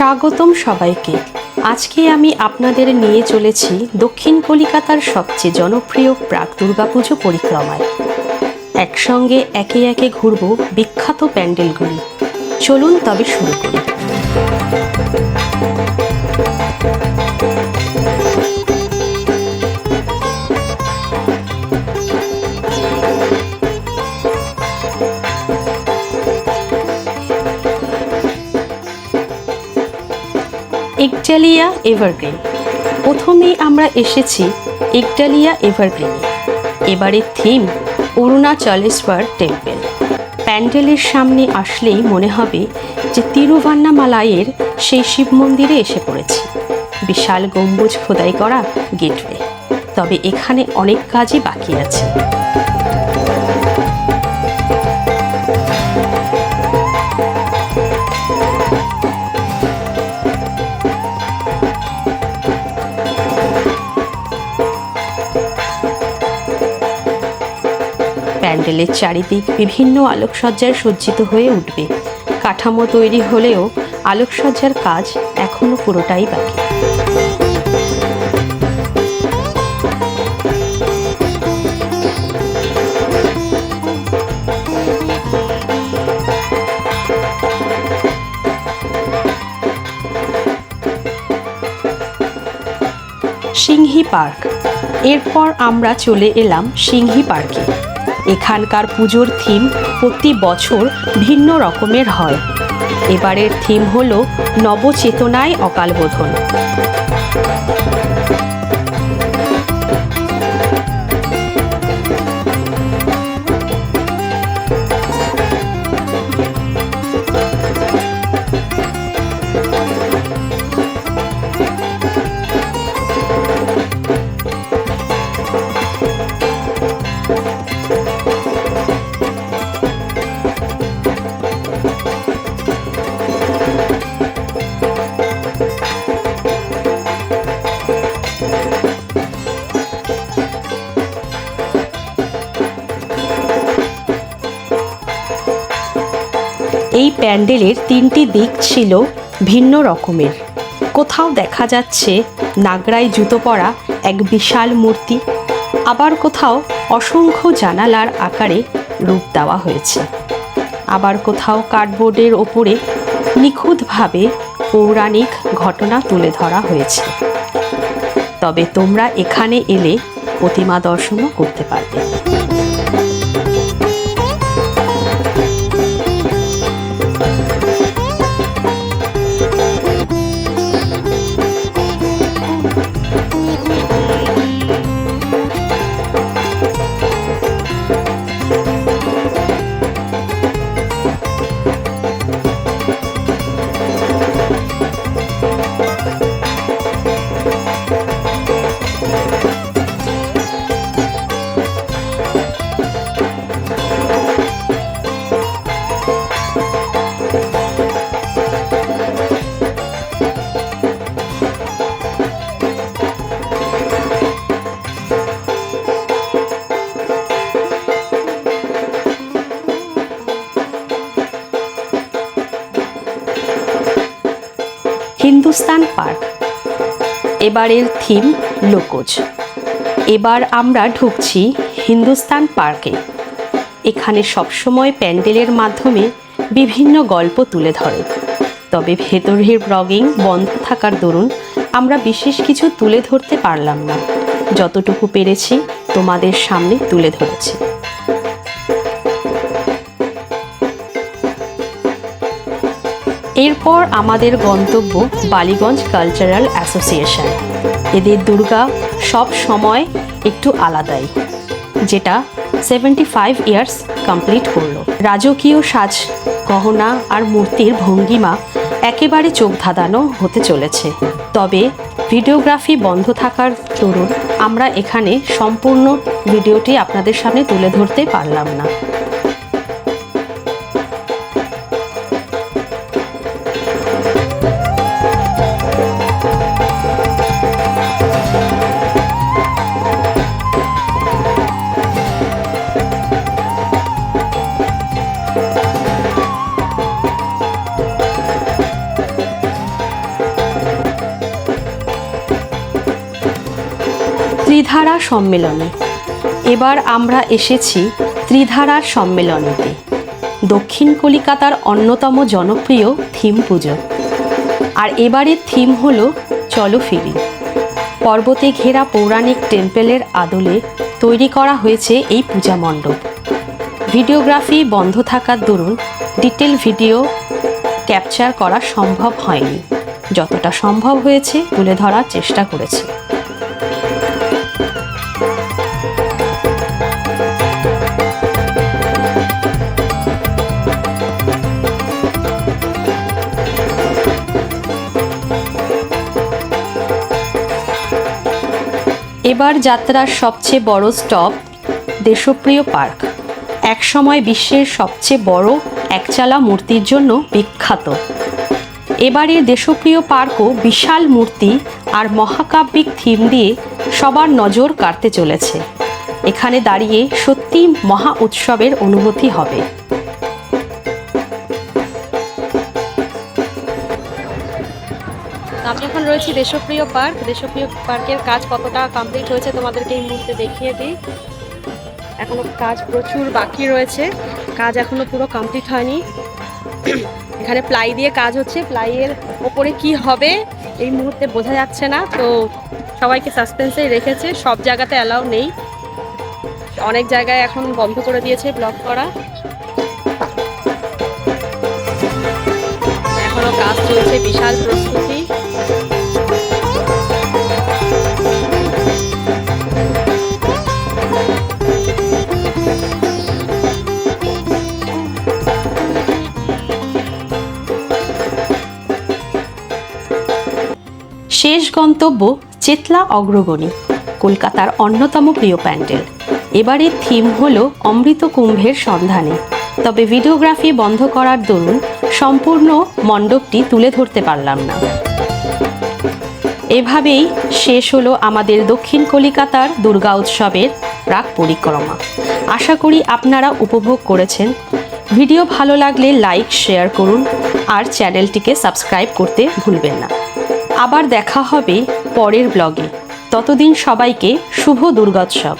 স্বাগতম সবাইকে। আজকে আমি আপনাদের নিয়ে চলেছি দক্ষিণ কলিকাতার সবচেয়ে জনপ্রিয় প্রাক দুর্গাপুজো পরিক্রমায়। একসঙ্গে একে একে ঘুরব বিখ্যাত প্যান্ডেলগুলি। চলুন তবে শুরু করি। একডালিয়া এভারগ্রিন। প্রথমেই আমরা এসেছি একডালিয়া এভারগ্রিনে। এবারের থিম অরুণাচলেশ্বর টেম্পল। প্যান্ডেলের সামনে আসলেই মনে হবে যে তিরুভান্নামালাইয়ের সেই শিব মন্দিরে এসে পড়েছি। বিশাল গম্বুজ খোদাই করা গেটওয়ে। তবে এখানে অনেক কাজই বাকি আছে। প্যান্ডেলের চারিদিক বিভিন্ন আলোকসজ্জায় সজ্জিত হয়ে উঠবে। কাঠামো তৈরি হলেও আলোকসজ্জার কাজ এখনও পুরোটাই বাকি। সিংহি পার্ক। এরপর আমরা চলে এলাম সিংহি পার্কে। এখানকার পুজোর থিম প্রতি বছর ভিন্ন রকমের হয়। এবারের থিম হল নবচেতনায় অকালবোধন। এই প্যান্ডেলের তিনটি দিক ছিল ভিন্ন রকমের। কোথাও দেখা যাচ্ছে নাগরাই জুতো পরা এক বিশাল মূর্তি, আবার কোথাও অসংখ্য জানালার আকারে রূপ দেওয়া হয়েছে। আবার কোথাও কার্ডবোর্ডের ওপরে নিখুঁতভাবে পৌরাণিক ঘটনা তুলে ধরা হয়েছে। তবে তোমরা এখানে এলে প্রতিমা দর্শনও করতে পারবে। হিন্দুস্তান পার্ক। এবারের থিম লোকজ। এবার আমরা ঢুকছি হিন্দুস্তান পার্কে। এখানে সবসময় প্যান্ডেলের মাধ্যমে বিভিন্ন গল্প তুলে ধরে। তবে ভেতরের ব্লগিং বন্ধ থাকার দরুন আমরা বিশেষ কিছু তুলে ধরতে পারলাম না। যতটুকু পেরেছি তোমাদের সামনে তুলে ধরেছি। এরপর আমাদের গন্তব্য বালিগঞ্জ কালচারাল অ্যাসোসিয়েশন। এদের দুর্গা সব সময় একটু আলাদাই, যেটা সেভেন্টি ফাইভ ইয়ার্স কমপ্লিট করল। রাজকীয় সাজ, গহনা আর মূর্তির ভঙ্গিমা একেবারে চোখ ধাঁধানো হতে চলেছে। তবে ভিডিওগ্রাফি বন্ধ থাকার দরুন আমরা এখানে সম্পূর্ণ ভিডিওটি আপনাদের সামনে তুলে ধরতে পারলাম না। ত্রিধারা সম্মেলনে। এবার আমরা এসেছি ত্রিধারার সম্মেলনেতে। দক্ষিণ কলিকাতার অন্যতম জনপ্রিয় থিম পুজো। আর এবারের থিম হল চলো ফিরি। পর্বতে ঘেরা পৌরাণিক টেম্পেলের আদলে তৈরি করা হয়েছে এই পূজা মণ্ডপ। ভিডিওগ্রাফি বন্ধ থাকার দরুন ডিটেল ভিডিও ক্যাপচার করা সম্ভব হয়নি। যতটা সম্ভব হয়েছে তুলে ধরার চেষ্টা করেছি। এবার যাত্রার সবচেয়ে বড় স্টপ দেশপ্রিয় পার্ক। একসময় বিশ্বের সবচেয়ে বড় একচালা মূর্তির জন্য বিখ্যাত। এবারের দেশপ্রিয় পার্কও বিশাল মূর্তি আর মহাকাব্যিক থিম দিয়ে সবার নজর কাড়তে চলেছে। এখানে দাঁড়িয়ে সত্যি মহা উৎসবের অনুভূতি হবে। আমি এখন রয়েছি দেশপ্রিয় পার্ক। দেশপ্রিয় পার্কের কাজ কতটা কমপ্লিট হয়েছে তোমাদেরকে এই মুহূর্তে দেখিয়ে দিই। এখনও কাজ প্রচুর বাকি রয়েছে। কাজ এখনও পুরো কমপ্লিট হয়নি। এখানে প্লাই দিয়ে কাজ হচ্ছে। প্লাইয়ের ওপরে কি হবে, এই মুহূর্তে বোঝা যাচ্ছে না। তো সবাইকে সাসপেন্সেই রেখেছে। সব জায়গাতে অ্যালাউ নেই। অনেক জায়গায় এখন বন্ধ করে দিয়েছে ব্লক করা। এখনও কাজ চলছে, বিশাল প্রস্তুতি। শেষ গন্তব্য চেতলা অগ্রগণী, কলকাতার অন্যতম প্রিয় প্যান্ডেল। এবারের থিম হল অমৃত কুম্ভের সন্ধানে। তবে ভিডিওগ্রাফি বন্ধ করার দরুন সম্পূর্ণ মণ্ডপটি তুলে ধরতে পারলাম না। এভাবেই শেষ হলো আমাদের দক্ষিণ কলিকাতার দুর্গা উৎসবের প্রাক পরিক্রমা। আশা করি আপনারা উপভোগ করেছেন। ভিডিও ভালো লাগলে লাইক, শেয়ার করুন আর চ্যানেলটিকে সাবস্ক্রাইব করতে ভুলবেন না। আবার দেখা হবে পরের ব্লগে। ততদিন সবাইকে শুভ দুর্গোৎসব।